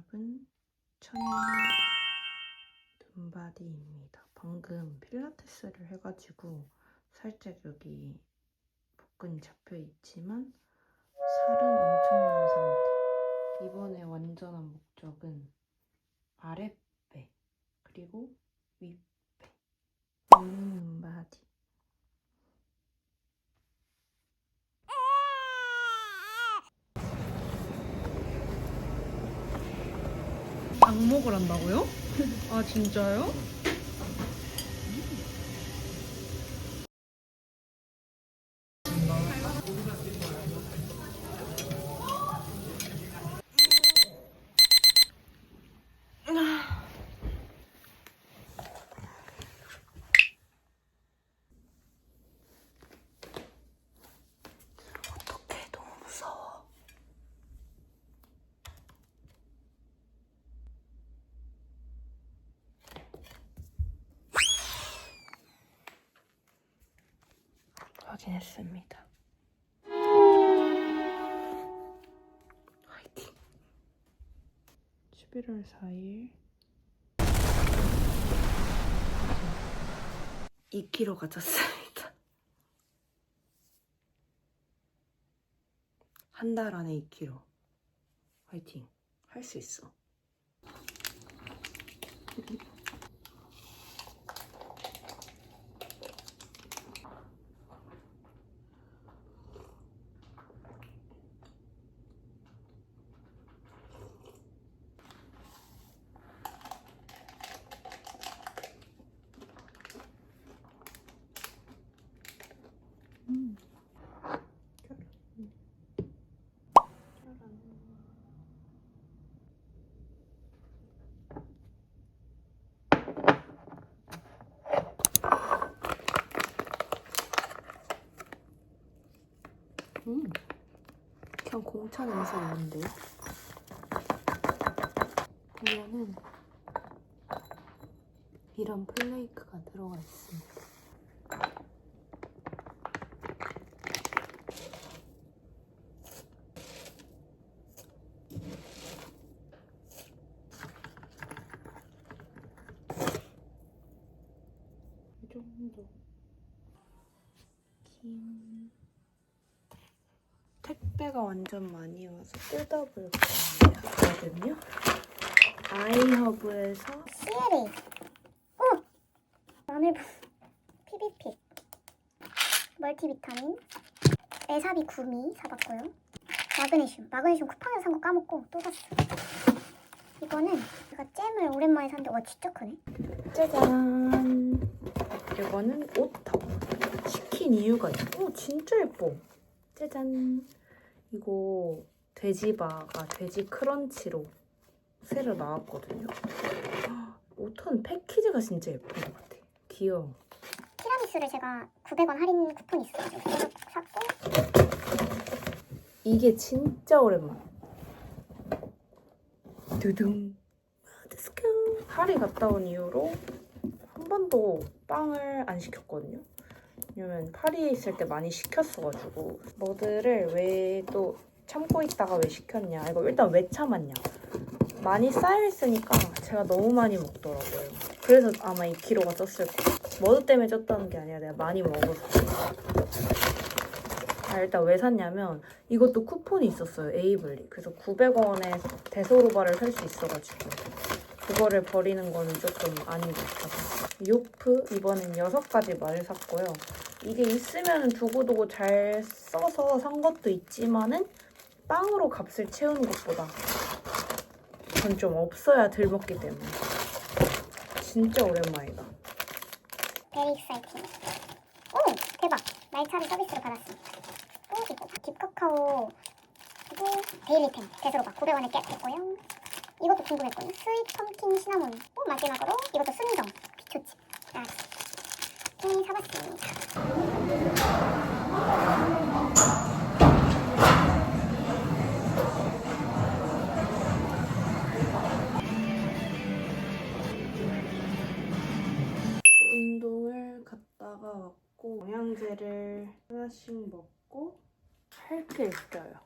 샵은 천눈바디입니다 방금 필라테스를 해가지고 살짝 여기 복근이 잡혀 있지만 살은 엄청난 상태. 이번에 완전한 목적은 아랫배 그리고 윗배. 음, 눈바디. 악목을 한다고요? 아 진짜요? 어떡해 너무 무서워. 확인했습니다. 화이팅. 11월 4일 2kg가 쪘습니다. 한 달 안에 2kg. 화이팅. 할 수 있어. 음. 그냥 공차 냄새 나는데요? 보면은 이런 플레이크가 들어가 있습니다. 이 정도. 김. 택배가 완전 많이 와서 뜯어볼 거거든요. 아이허브에서 CLA. 오! 마늘부. PBP. 멀티비타민. 에사비 구미 사봤고요. 마그네슘. 마그네슘 쿠팡에서 산 거 까먹고 또 샀어. 이거는 제가 잼을 오랜만에 샀는데 와 진짜 크네. 짜잔. 이거는 오탑. 시킨 이유가 있고 오, 진짜 예뻐. 짜잔. 이거 돼지바가 돼지 크런치로 새로 나왔거든요. 5톤 패키지가 진짜 예쁜 것 같아. 귀여워. 티라미수를 제가 900원 할인 쿠폰이 있어가지고 그래서 샀고 이게 진짜 오랜만. 두둥. Let's go. 파리 갔다 온 이후로 한 번도 빵을 안 시켰거든요. 왜냐면 파리에 있을 때 많이 시켰어가지고 뭐들을 왜또 참고 있다가 왜 시켰냐. 이거 일단 왜 참았냐. 많이 쌓여있으니까 제가 너무 많이 먹더라고요. 그래서 아마 2kg가 쪘을 거예요. 머드 때문에 쪘다는 게 아니라 내가 많이 먹어서. 아, 일단 왜 샀냐면 이것도 쿠폰이 있었어요. 에이블리. 그래서 900원에 데소로바를 살 수 있어가지고 그거를 버리는 거는 조금 아닌 것 같아서 요프 이번엔 6가지 말을 샀고요. 이게 있으면 두고두고 잘 써서 산 것도 있지만은 빵으로 값을 채우는 것보다 전 좀 없어야 덜 먹기 때문에 진짜 오랜만이다. 베리 익사이팅. 오 대박 말차를 서비스로 받았습니다. 또 이거 딥카카오 그리고 데일리템 대수로가 900원에 깼고요. 이것도 궁금했거든요. 스윗 펌킨 시나몬. 오 마지막으로 이것도 순정 피초칩. 아, 네 사봤습니다. 운동을 갔다가 왔고 영양제를 하나씩 먹고 할 게 있어요.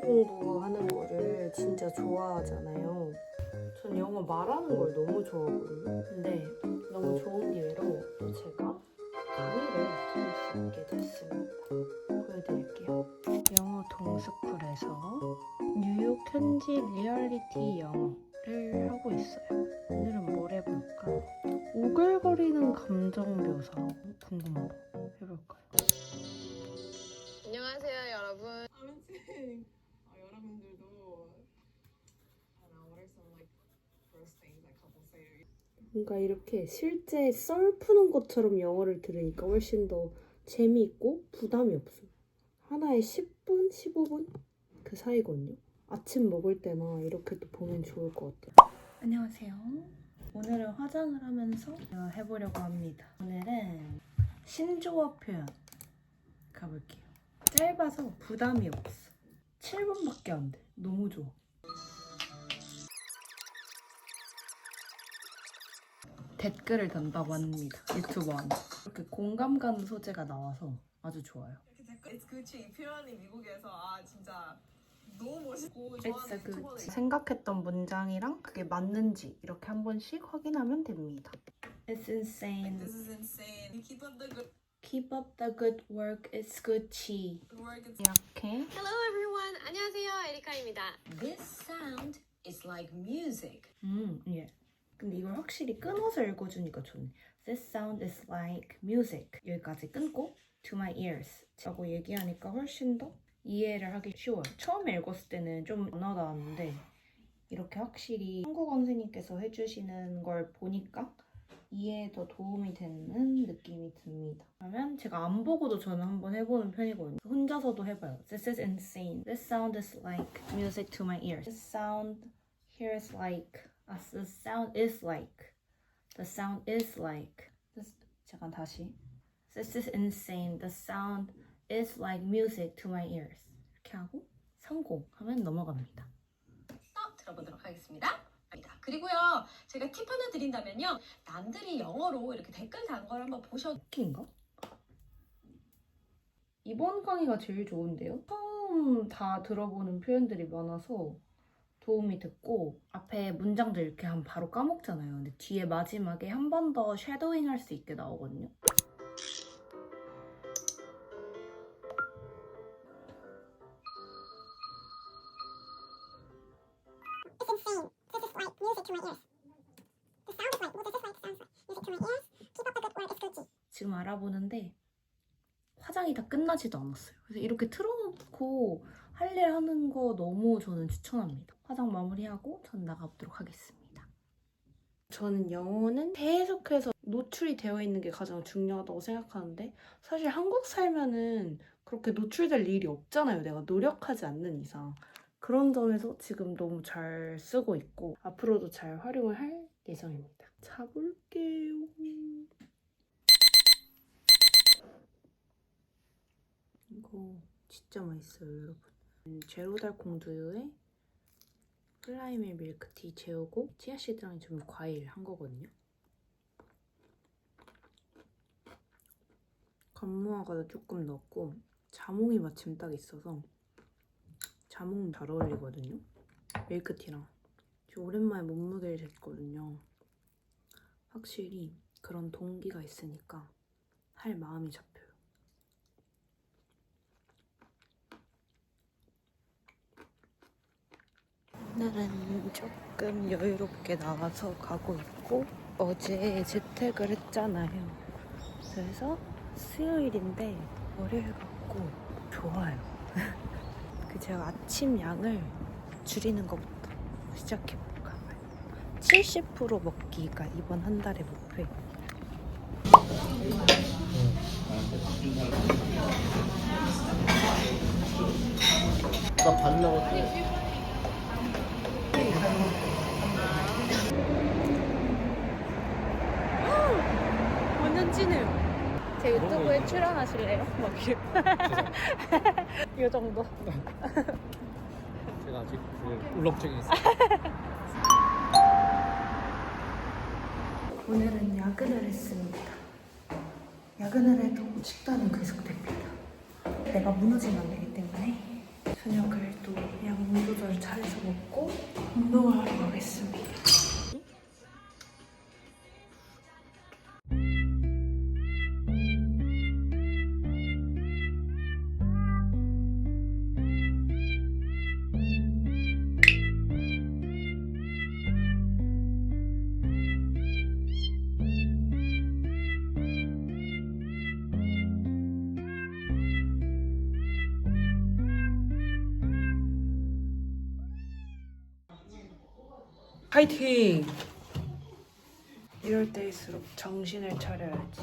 공부하는 거를 진짜 좋아하잖아요. 전 영어 말하는 걸 너무 좋아하거든요. 근데 너무 좋은 기회로 또 제가 강의를 들을 수 있게 됐습니다. 보여드릴게요. 영어 동스쿨에서 뉴욕 현지 리얼리티 영어를 하고 있어요. 오늘은 뭘 해볼까? 오글거리는 감정 묘사 궁금한 거 뭔가 이렇게 실제 썰 푸는 것처럼 영어를 들으니까 훨씬 더 재미있고 부담이 없어요. 하나에 10분, 15분 그 사이거든요. 아침 먹을 때나 이렇게 또 보면 좋을 것 같아요. 안녕하세요. 오늘은 화장을 하면서 해보려고 합니다. 오늘은 신조어 표현 가볼게요. 짧아서 부담이 없어. 7분밖에 안 돼. 너무 좋아. 댓글을 단다고 합니다. 유튜버 안에. 이렇게 공감 가는 소재가 나와서 아주 좋아요. 이렇게 댓글 It's Gucci 이 표현이 미국에서 아 진짜 너무 멋있고 It's 좋아하는 good. 유튜버도 있고 생각했던 문장이랑 그게 맞는지 이렇게 한 번씩 확인하면 됩니다. It's insane. This is insane You keep up the good Keep up the good work. It's Gucci. work It's 이렇게 Hello everyone 안녕하세요 에리카입니다 This sound is like music. 음, 예. 근데 이걸 확실히 끊어서 읽어주니까 좋네. This sound is like music. 여기까지 끊고 to my ears 라고 얘기하니까 훨씬 더 이해를 하기 쉬워요. 처음에 읽었을 때는 좀 어나다웠는데 이렇게 확실히 한국어 선생님께서 해주시는 걸 보니까 이해에 더 도움이 되는 느낌이 듭니다. 그러면 제가 안 보고도 저는 한번 해보는 편이거든요. 혼자서도 해봐요. This is insane. This sound is like music to my ears. This sound here is like. 아, the sound is like. The sound is like. This, 잠깐 다시. This is insane. The sound is like music to my ears. 이렇게 하고 성공하면 넘어갑니다. 또 들어보도록 하겠습니다. 그리고요, 제가 팁 하나 드린다면요, 남들이 영어로 이렇게 댓글 단 걸 한번 보셔. 웃긴가? 이번 강의가 제일 좋은데요? 처음 다 들어보는 표현들이 많아서 도움이 됐고 앞에 문장들 이렇게 하면 바로 까먹잖아요. 근데 뒤에 마지막에 한 번더 쉐도잉 할 수 있게 나오거든요. 지금 알아보는데 화장이 다 끝나지도 않았어요. 그래서 이렇게 틀어놓고 할 일 하는 거 너무 저는 추천합니다. 화장 마무리하고 전 나가보도록 하겠습니다. 저는 영어는 계속해서 노출이 되어 있는 게 가장 중요하다고 생각하는데 사실 한국 살면은 그렇게 노출될 일이 없잖아요. 내가 노력하지 않는 이상. 그런 점에서 지금 너무 잘 쓰고 있고 앞으로도 잘 활용을 할 예정입니다. 자볼게요. 이거 진짜 맛있어요, 여러분. 음, 제로 달 콩 두유에 플라이밀 밀크티 재우고 치아씨드랑 좀 과일 한 거거든요. 감무화과도 조금 넣었고 자몽이 마침 딱 있어서 자몽 잘 어울리거든요. 밀크티랑. 저 오랜만에 몸무게를 쟀거든요. 확실히 그런 동기가 있으니까 할 마음이 잡 오늘은 조금 여유롭게 나와서 가고 있고 어제 재택을 했잖아요. 그래서 수요일인데 월요일 같고 좋아요. 그 제가 아침 양을 줄이는 것부터 시작해볼까 봐요. 70% 먹기가 이번 한 달의 목표예요. 나 반 나왔 제 유튜브에 출연하실래요? 막 이래. 이 정도. 제가 아직 그 울렁증이 있어요. 오늘은 야근을 했습니다. 야근을 해도 식단은 계속됩니다. 내가 무너지면 안 되기 때문에 저녁을 또 양조절 잘해서 먹고 운동을 하러 가겠습니다. 파이팅! 이럴 때일수록 정신을 차려야지.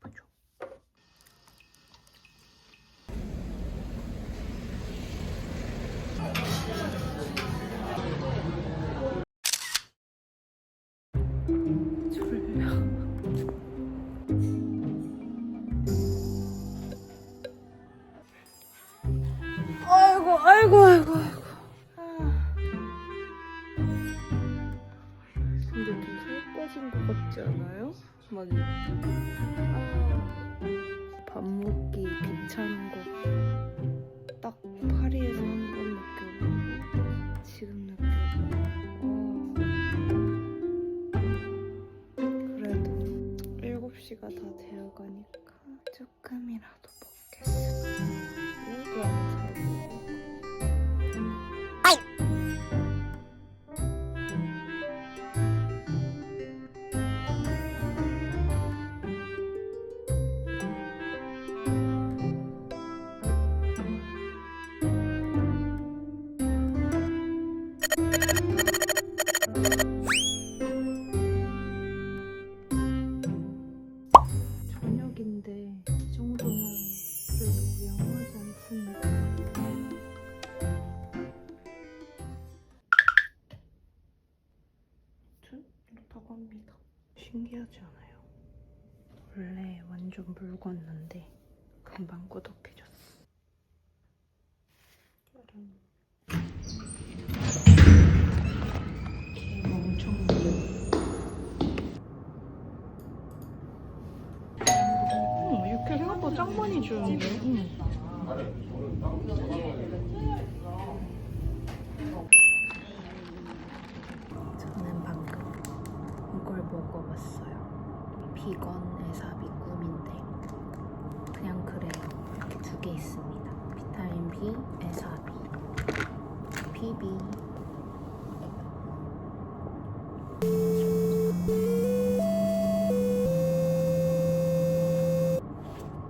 почув. 있습니다. 비타민 B, 에사비, PB.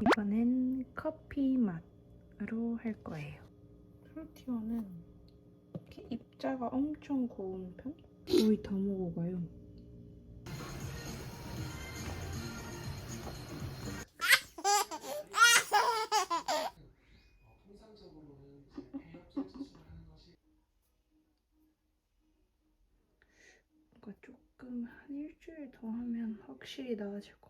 이번엔 커피 맛으로 할 거예요. 프로티어는 이렇게 입자가 엄청 고운 편? 거의 다 먹어봐요. 확실히 나아질 것 같아요.